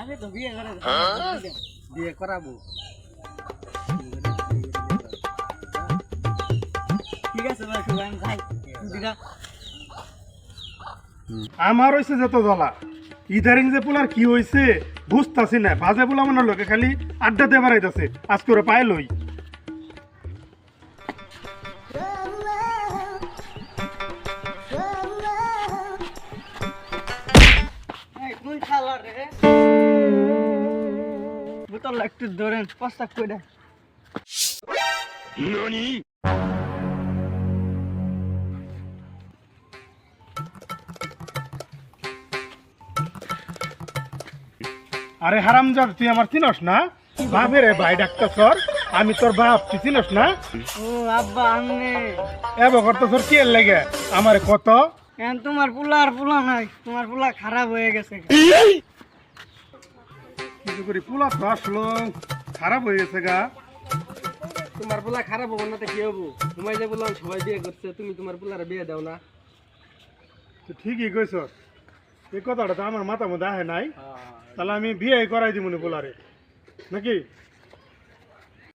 আগে তো বিয়ে করে বিয়ে করাবো। ঠিক আছে ভাই শুভ আমি যাই দিদা। আমার হয়েছে যত জ্বালা। ইদারিং যে পোলার কি হয়েছে বুঝতাছি না। বাজে পোলা মনে লোকে খালি আড্ডা দিয়ে বেড়াইতেছে। আজকে ওরা পায়ে লই। বোতল একটু ধরেন প্রস্তাব করে দেন আরে হারামজাদ তুই আমার চিনস না? বাপে রে ভাই ডাক্তার সর আমি তোর বাপ তুই চিনস না? ও আব্বা আমনে এ বকর তো সর কি এর লেগে? আমার কত? তোমার পোলা আর পোলা নাই? তোমার পোলা খারাপ হয়ে গেছে। কিছু করি। পোলা তো আসলো খারাপ হয়ে গেছে গা। তোমার পোলা খারাপ হব না তো কি হব? তোমায় যে বললাম সবাই বিয়ে করছে তুমি তোমার পোলার বিয়ে দাও না। তো ঠিকই কইস এই কথাটা তো আমার মাথা মধ্যে আহে নাই। তাহলে আমি বিয়ে করাই দিব পোলারে। নাকি?